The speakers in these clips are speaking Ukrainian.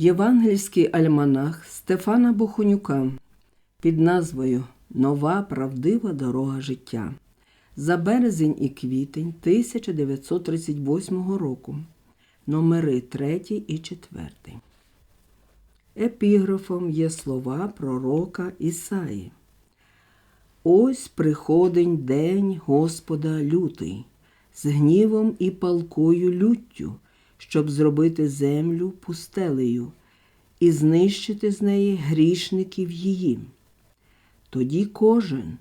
Євангельський альманах Стефана Бохонюка під назвою Нова правдива дорога життя за березень і квітень 1938 року, номери 3 і 4. Епіграфом є слова пророка Ісаї. Ось приходить день Господа лютий, з гнівом і палкою люттю, щоб зробити землю пустелею і знищити з неї грішників її. Тоді кожен,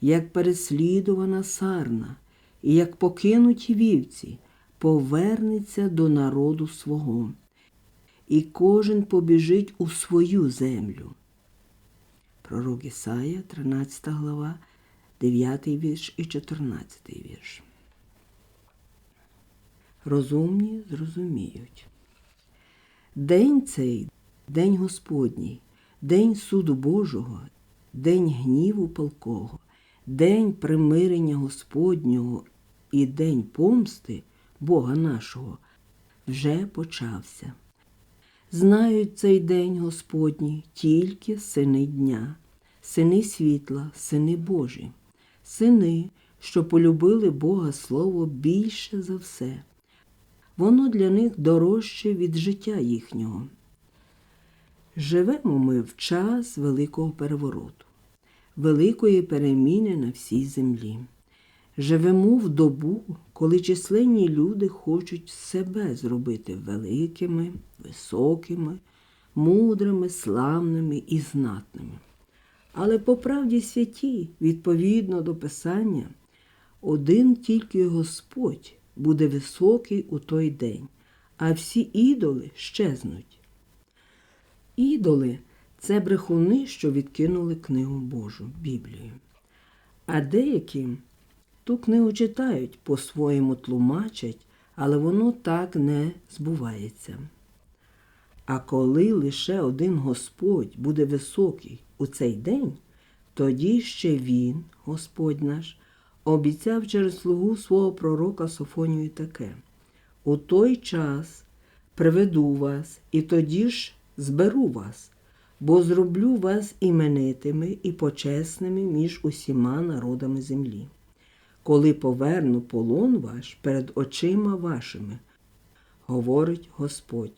як переслідувана сарна, і як покинуті вівці, повернеться до народу свого, і кожен побіжить у свою землю. Пророк Ісая, 13 глава, 9 вірш і 14 вірш. Розумні зрозуміють. День цей, день Господній, день суду Божого, день гніву палкого, день примирення Господнього і день помсти Бога нашого вже почався. Знають цей день Господній тільки сини дня, сини світла, сини Божі, сини, що полюбили Бога Слово більше за все. Воно для них дорожче від життя їхнього. Живемо ми в час великого перевороту, великої переміни на всій землі. Живемо в добу, коли численні люди хочуть себе зробити великими, високими, мудрими, славними і знатними. Але по правді святі, відповідно до Писання, один тільки Господь буде високий у той день, а всі ідоли щезнуть. Ідоли це брехуни, що відкинули книгу Божу, Біблію. А деякі ту книгу читають, по-своєму тлумачать, але воно так не збувається. А коли лише один Господь буде високий у цей день, тоді ще Він, Господь наш, обіцяв через слугу свого пророка Софонію таке: У той час приведу вас, і тоді ж зберу вас, бо зроблю вас іменитими і почесними між усіма народами землі. Коли поверну полон ваш перед очима вашими, говорить Господь.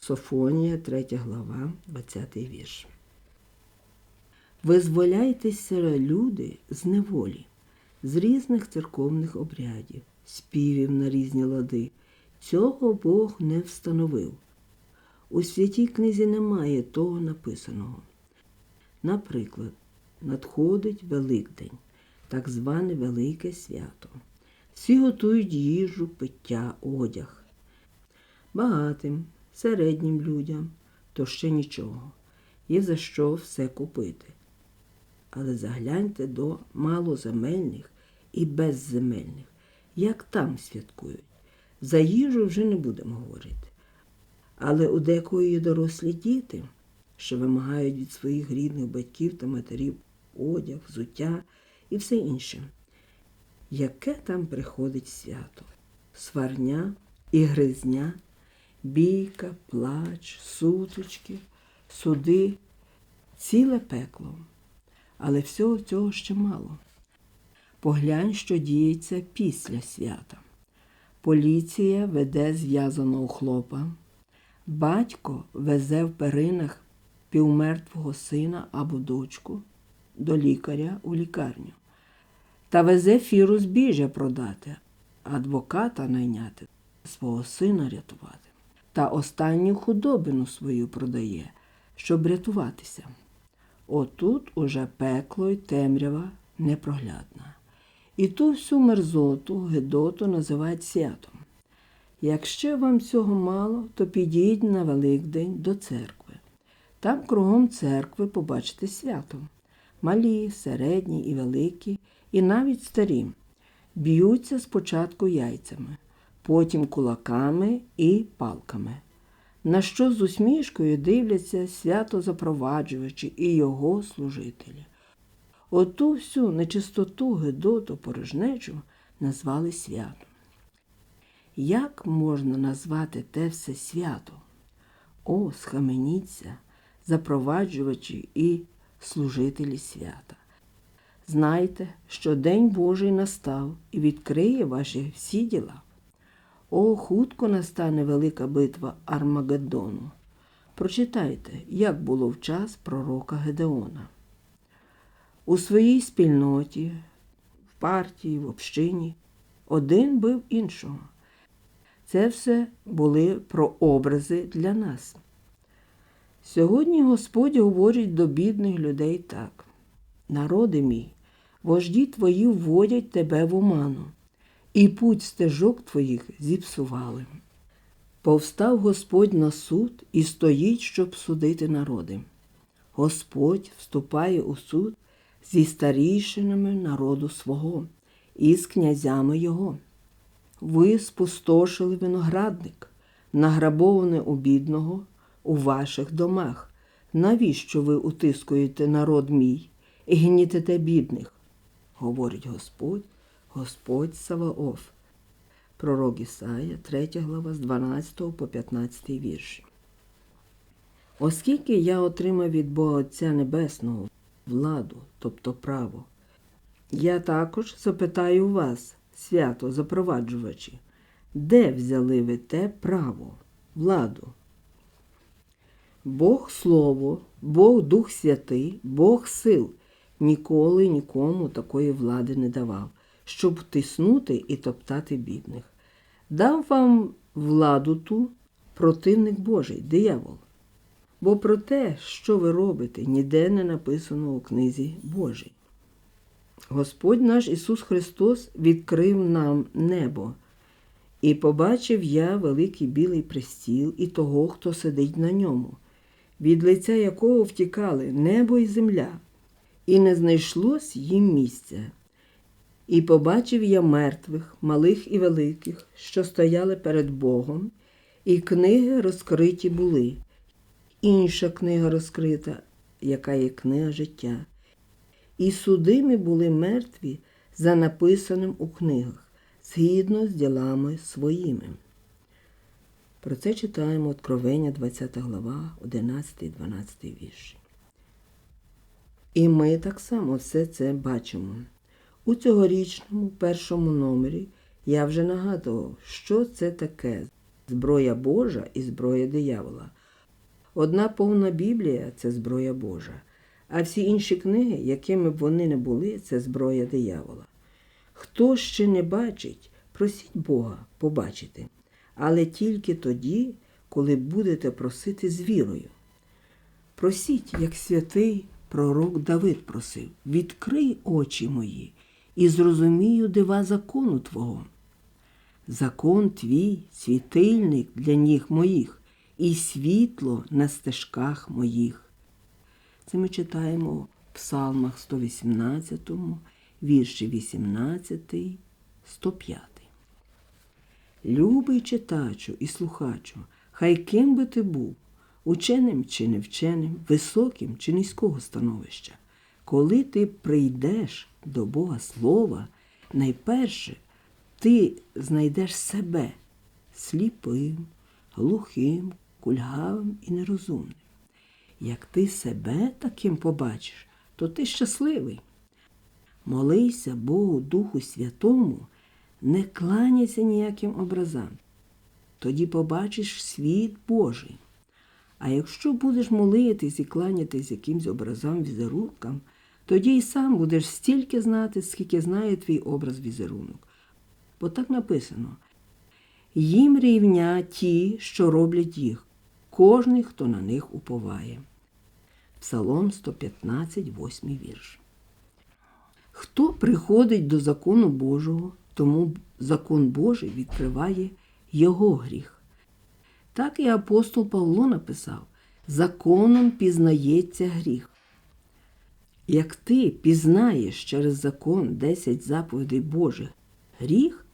Софонія, 3 глава, 20 вірш. Визволяйтеся, люди, з неволі, з різних церковних обрядів, співів на різні лади. Цього Бог не встановив. У святій книзі немає того написаного. Наприклад, надходить Великдень, так зване Велике Свято. Всі готують їжу, пиття, одяг. Багатим, середнім людям то ще нічого. Є за що все купити але загляньте до малоземельних і безземельних, як там святкують. За їжу вже не будемо говорити. Але у декої дорослі діти, що вимагають від своїх рідних батьків та матерів одяг, взуття і все інше. Яке там приходить свято? Сварня і гризня, бійка, плач, сутички, суди, ціле пекло. Але всього цього ще мало. Поглянь, що діється після свята. Поліція веде зв'язаного хлопа, батько везе в перинах півмертвого сина або дочку до лікаря у лікарню та везе фіру збіжжя продати, адвоката найняти, свого сина рятувати, та останню худобину свою продає, щоб рятуватися. Отут уже пекло й темрява непроглядна. І ту всю мерзоту, гедоту називають святом. Якщо вам цього мало, то підіть на Великдень до церкви. Там кругом церкви побачите свято. Малі, середні і великі, і навіть старі. Б'ються спочатку яйцями, потім кулаками і палками на що з усмішкою дивляться свято запроваджувачі і його служителі. Оту всю нечистоту, гидоту, порожнечу назвали святом. Як можна назвати те все свято? О, схаменіться, запроваджувачі і служителі свята. Знайте, що День Божий настав і відкриє ваші всі діла. О, хутко настане велика битва Армагеддону. Прочитайте, як було в час пророка Гедеона. У своїй спільноті, в партії, в общині один бив іншого. Це все були прообрази для нас. Сьогодні Господь говорить до бідних людей так: Народи мій, вожді твої вводять тебе в оману, і путь стежок твоїх зіпсували. Повстав Господь на суд і стоїть, щоб судити народи. Господь вступає у суд зі старійшинами народу свого і з князями його. Ви спустошили виноградник, награбоване у бідного у ваших домах. Навіщо ви утискуєте народ мій і гнітите бідних? говорить Господь, Господь Саваоф. Пророк Ісая, 3 глава з 12 по 15 вірші. Оскільки я отримав від Бога Отця Небесного владу, тобто право, я також запитаю вас, свято запроваджувачі, де взяли ви те право, владу? Бог Слово, Бог Дух Святий, Бог сил ніколи нікому такої влади не давав, щоб тиснути і топтати бідних. Дав вам владу ту противник Божий, диявол. Бо про те, що ви робите, ніде не написано у книзі Божій. Господь наш Ісус Христос відкрив нам небо, і побачив я великий білий престіл і того, хто сидить на ньому, від лиця якого втікали небо і земля, і не знайшлось їм місця. І побачив я мертвих, малих і великих, що стояли перед Богом, і книги розкриті були. Інша книга розкрита, яка є книга життя. І судимі були мертві за написаним у книгах, згідно з ділами своїми. Про це читаємо Откровення, 20 глава, 11-12 вірші. І ми так само все це бачимо. У цьогорічному першому номері я вже нагадував, що це таке зброя Божа і зброя диявола. Одна повна Біблія це зброя Божа, а всі інші книги, якими б вони не були, це зброя диявола. Хто ще не бачить, просіть Бога побачити, але тільки тоді, коли будете просити з вірою. Просіть, як святий пророк Давид просив, відкрий очі мої і зрозумію дива закону Твого. Закон твій, світильник для ніг моїх, і світло на стежках моїх. Це ми читаємо в Псалмах 118, вірші 18, 105. Любий читачу і слухачу, хай ким би ти був, ученим чи невченим, високим чи низького становища. Коли ти прийдеш до Бога Слова, найперше ти знайдеш себе сліпим, глухим, кульгавим і нерозумним. Як ти себе таким побачиш, то ти щасливий. Молися Богу Духу Святому, не кланяйся ніяким образам. Тоді побачиш світ Божий. А якщо будеш молитись і кланятись якимсь образам візерункам, тоді й сам будеш стільки знати, скільки знає твій образ візерунок. Бо так написано їм рівня ті, що роблять їх, кожний, хто на них уповає. Псалом 115, 8 вірш. Хто приходить до закону Божого, тому закон Божий відкриває його гріх. Так і апостол Павло написав: законом пізнається гріх. Як ти пізнаєш через закон 10 заповідей Божих гріх,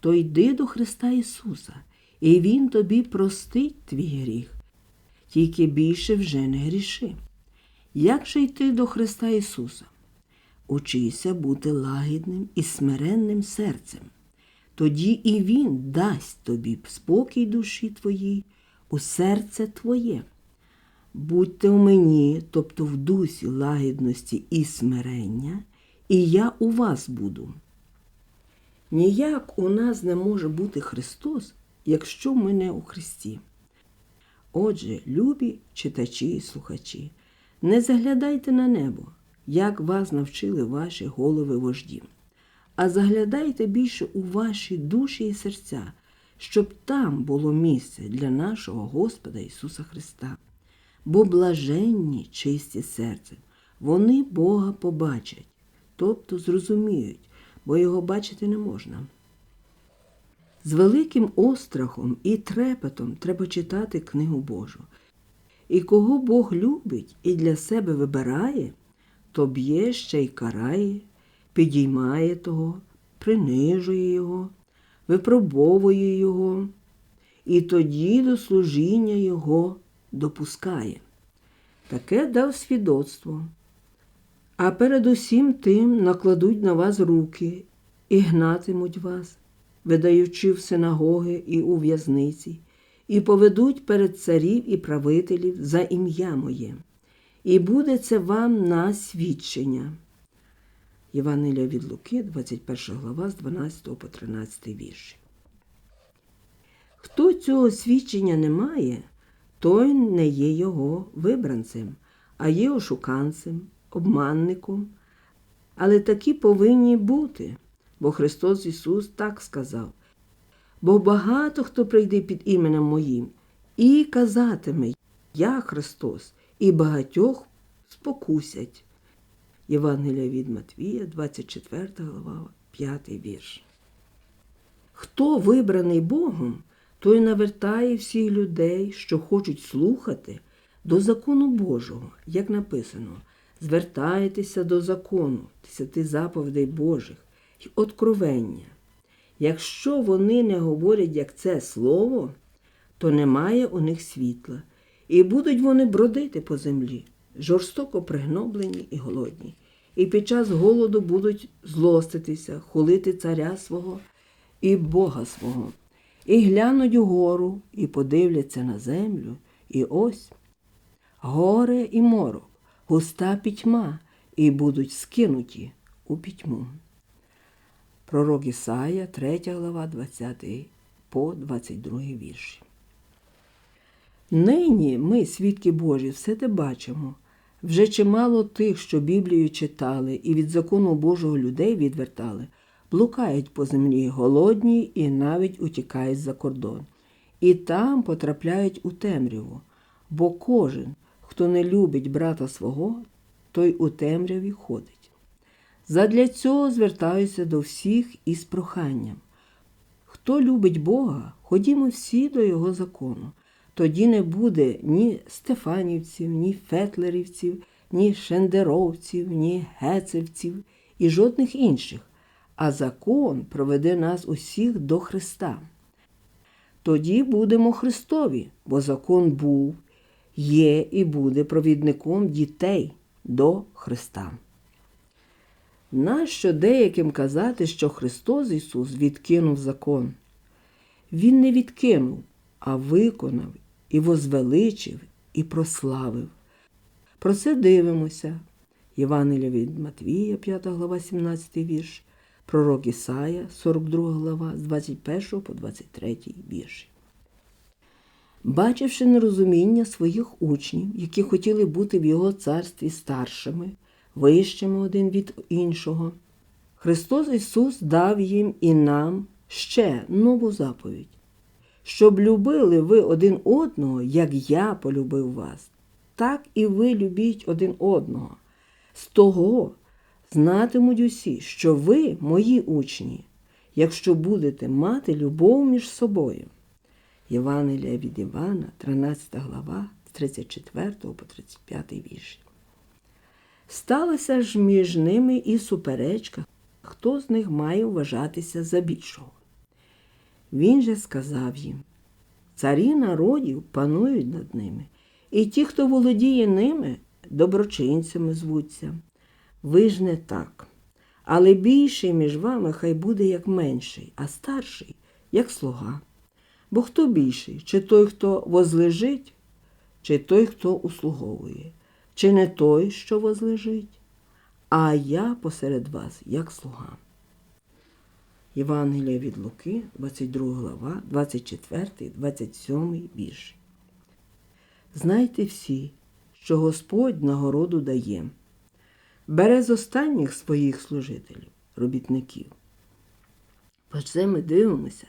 то йди до Христа Ісуса, і Він тобі простить твій гріх, тільки більше вже не гріши. Як же йти до Христа Ісуса? Учися бути лагідним і смиренним серцем. Тоді і Він дасть тобі спокій душі твоїй у серце твоє. Будьте у мені, тобто в дусі лагідності і смирення, і я у вас буду. Ніяк у нас не може бути Христос, якщо ми не у Христі. Отже, любі читачі і слухачі, не заглядайте на небо, як вас навчили ваші голови вожді, а заглядайте більше у ваші душі і серця, щоб там було місце для нашого Господа Ісуса Христа. Бо блаженні чисті серцем, вони Бога побачать, тобто зрозуміють, бо його бачити не можна. З великим острахом і трепетом треба читати книгу Божу. І кого Бог любить і для себе вибирає, то б'є ще й карає, підіймає того, принижує його, випробовує його, і тоді до служіння його допускає. Таке дав свідоцтво. А передусім тим накладуть на вас руки і гнатимуть вас, видаючи в синагоги і у в'язниці, і поведуть перед царів і правителів за ім'я моє, і буде це вам на свідчення. Євангелія від Луки, 21 глава, з 12 по 13 вірші. Хто цього свідчення не має, той не є його вибранцем, а є ошуканцем, обманником. Але такі повинні бути, бо Христос Ісус так сказав. Бо багато хто прийде під іменем Моїм і казатиме Я Христос, і багатьох спокусять. Євангелія від Матвія, 24 глава, 5 вірш. Хто вибраний Богом, той навертає всіх людей, що хочуть слухати, до закону Божого, як написано, звертайтеся до закону, десяти заповідей Божих і откровення. Якщо вони не говорять, як це слово, то немає у них світла, і будуть вони бродити по землі, жорстоко пригноблені і голодні, і під час голоду будуть злоститися, хулити царя свого і Бога свого, і глянуть угору, і подивляться на землю, і ось горе і морок, густа пітьма, і будуть скинуті у пітьму. Пророк Ісая, 3 глава, 20 по 22 вірші. Нині ми, свідки Божі, все те бачимо. Вже чимало тих, що Біблію читали і від закону Божого людей відвертали, блукають по землі голодні і навіть утікають за кордон. І там потрапляють у темряву, бо кожен, хто не любить брата свого, той у темряві ходить. Задля цього звертаюся до всіх із проханням. Хто любить Бога, ходімо всі до Його закону. Тоді не буде ні стефанівців, ні фетлерівців, ні шендеровців, ні гецевців і жодних інших, а закон проведе нас усіх до Христа. Тоді будемо Христові, бо закон був, є і буде провідником дітей до Христа. Нащо деяким казати, що Христос Ісус відкинув закон? Він не відкинув, а виконав і возвеличив, і прославив. Про це дивимося. Євангелія від Матвія, 5 глава, 17 вірш, пророк Ісая, 42 глава, з 21 по 23 вірші. Бачивши нерозуміння своїх учнів, які хотіли бути в його царстві старшими, вищими один від іншого, Христос Ісус дав їм і нам ще нову заповідь, щоб любили ви один одного, як я полюбив вас, так і ви любіть один одного. З того знатимуть усі, що ви мої учні, якщо будете мати любов між собою. Євангелія від Івана, 13 глава, з 34 по 35 вірші. Сталася ж між ними і суперечка, хто з них має вважатися за більшого. Він же сказав їм царі народів панують над ними, і ті, хто володіє ними, доброчинцями звуться. Ви ж не так. Але більший між вами хай буде як менший, а старший як слуга. Бо хто більший, чи той, хто возлежить, чи той, хто услуговує, чи не той, що возлежить, а я посеред вас, як слуга. Євангелія від Луки, 22 глава, 24, 27 вірш. Знайте всі, що Господь нагороду дає, бере з останніх своїх служителів, робітників. По це ми дивимося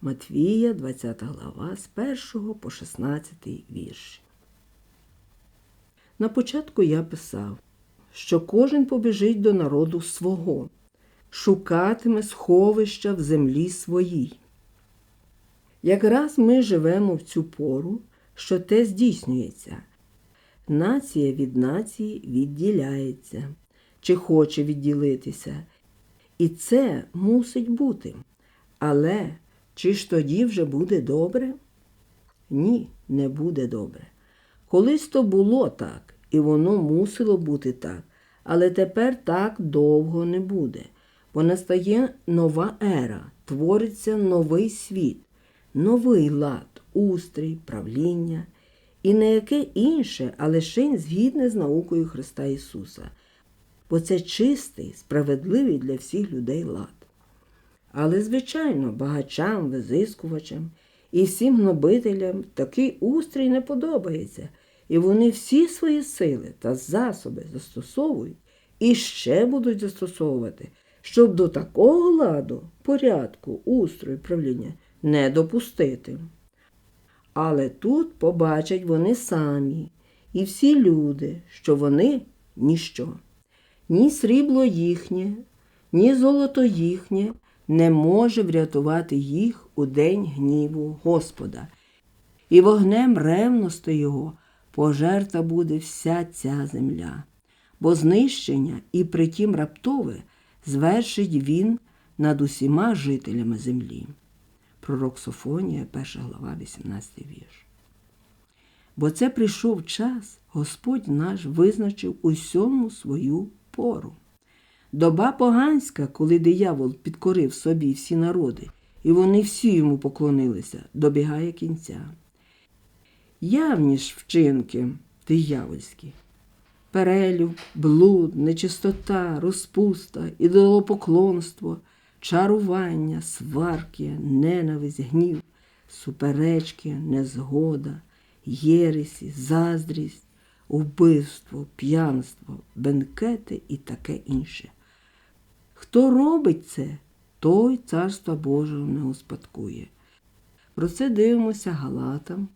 Матвія, 20 глава, з 1 по 16 вірш. На початку я писав, що кожен побіжить до народу свого, шукатиме сховища в землі своїй. Якраз ми живемо в цю пору, що те здійснюється. Нація від нації відділяється, чи хоче відділитися. І це мусить бути. Але чи ж тоді вже буде добре? Ні, не буде добре. Колись то було так, і воно мусило бути так, але тепер так довго не буде, бо настає нова ера, твориться новий світ, новий лад, устрій, правління і не яке інше, а лише згідне з наукою Христа Ісуса, бо це чистий, справедливий для всіх людей лад. Але, звичайно, багачам, визискувачам і всім гнобителям такий устрій не подобається, і вони всі свої сили та засоби застосовують і ще будуть застосовувати, щоб до такого ладу, порядку, устрою правління не допустити. Але тут побачать вони самі і всі люди, що вони ніщо. Ні срібло їхнє, ні золото їхнє не може врятувати їх у день гніву Господа. І вогнем ревності його пожерта буде вся ця земля, бо знищення і притім раптове звершить він над усіма жителями землі. Пророк Софонія, 1 глава, 18 вірш. Бо це прийшов час, Господь наш визначив усьому свою пору. Доба поганська, коли диявол підкорив собі всі народи, і вони всі йому поклонилися, добігає кінця. Явні ж вчинки диявольські. Перелюб, блуд, нечистота, розпуста, ідолопоклонство, чарування, сварки, ненависть, гнів, суперечки, незгода, єресі, заздрість, вбивство, п'янство, бенкети і таке інше. Хто робить це, той царства Божого не успадкує. Про це дивимося Галатам,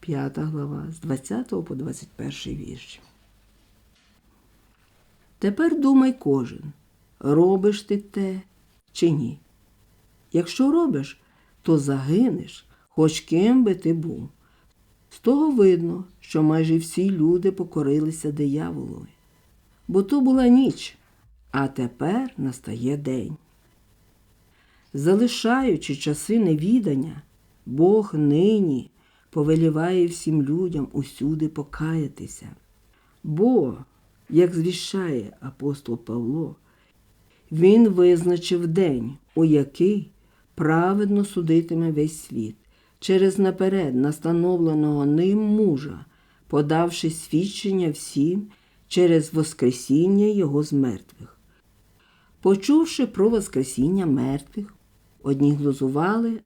5 глава, з 20 по 21 вірш. Тепер думай кожен, робиш ти те чи ні. Якщо робиш, то загинеш, хоч ким би ти був. З того видно, що майже всі люди покорилися дияволові. Бо то була ніч, а тепер настає день. Залишаючи часи невідання, Бог нині повеліває всім людям усюди покаятися. Бо, як звіщає апостол Павло, він визначив день, у який праведно судитиме весь світ, через наперед настановленого ним мужа, подавши свідчення всім через Воскресіння Його з мертвих. Почувши про Воскресіння мертвих, одні глузували,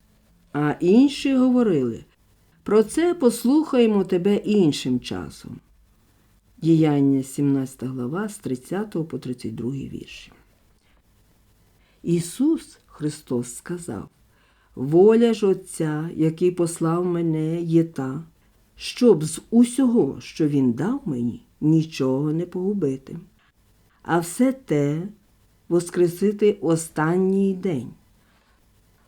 а інші говорили. Про це послухаємо тебе іншим часом. Діяння 17 глава з 30 по 32 вірші. Ісус Христос сказав Воля ж Отця, який послав мене, є та, щоб з усього, що Він дав мені, нічого не погубити, а все те воскресити останній день.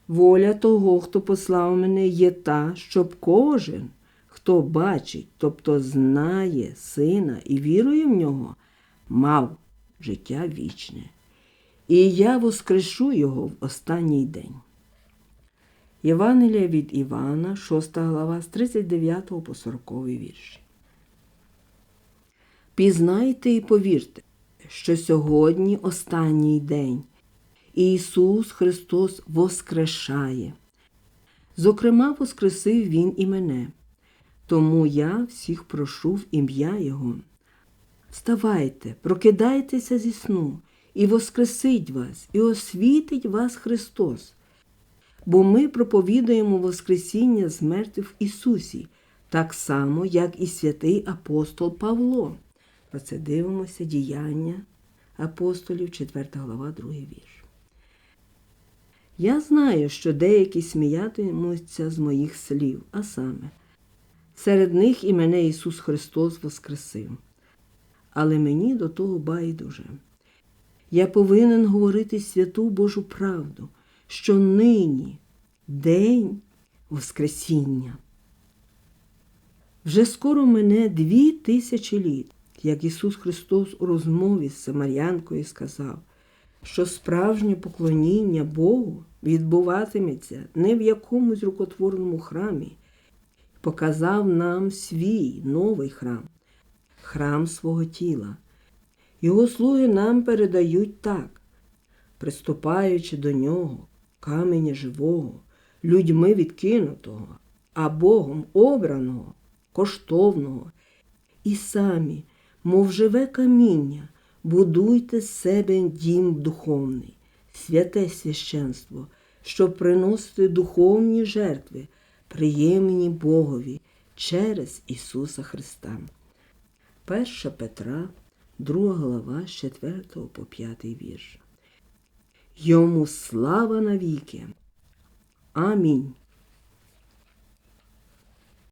Воля того, хто послав мене, є та, щоб кожен, хто бачить, тобто знає сина і вірує в нього, мав життя вічне. І я воскрешу його в останній день. Євангелія від Івана, 6 глава, з 39 по 40 вірші. Пізнайте і повірте, що сьогодні останній день. Ісус Христос воскрешає. Зокрема, воскресив Він і мене. Тому я всіх прошу в ім'я Його. Вставайте, прокидайтеся зі сну, і воскресить вас, і освітить вас Христос. Бо ми проповідуємо Воскресіння з мертвих Ісусі, так само, як і святий апостол Павло. Про це дивимося діяння апостолів, 4 глава, 2 вірш. Я знаю, що деякі сміятимуться з моїх слів, а саме, серед них і мене Ісус Христос воскресив. Але мені до того байдуже. Я повинен говорити святу Божу правду, що нині день Воскресіння. Вже скоро мене дві тисячі літ, як Ісус Христос у розмові з Самарянкою сказав, що справжнє поклоніння Богу відбуватиметься не в якомусь рукотворному храмі, показав нам свій новий храм, храм свого тіла. Його слуги нам передають так, приступаючи до нього, каменя живого, людьми відкинутого, а Богом обраного, коштовного, і самі, мов живе каміння, будуйте з себе дім духовний, святе священство, щоб приносити духовні жертви, приємні Богові через Ісуса Христа. 1 Петра, 2 глава, з 4 по 5 вірш. Йому слава навіки. Амінь.